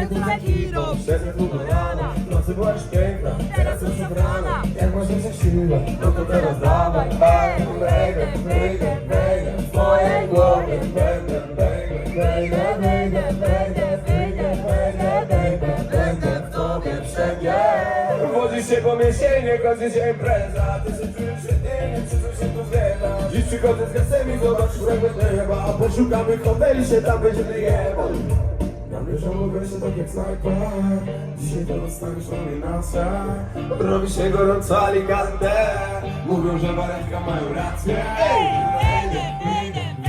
serducha i do przeszedł do rana Nocy byłaś piękna, teraz już ubrana. Jak masz jeszcze siłę, no to teraz dawaj. Bang, bang, bang, bang W mojej głowie Bang, bang, bang, bang, bang, bang, Wodzi się pomiesienie, kończy się impreza. Ty się czujesz się inny, przyznam się tu wiela Dziś przychodzę z gasem i zobacz, że będę chyba A poszukamy hoteli, się tam będziemy jebać. Namierzam mogę się tak jak snajper Dzisiaj to dostaniesz na mnie na sen Robi się gorąco alikante Mówią, że baretka mają rację Wejdę, wejdę,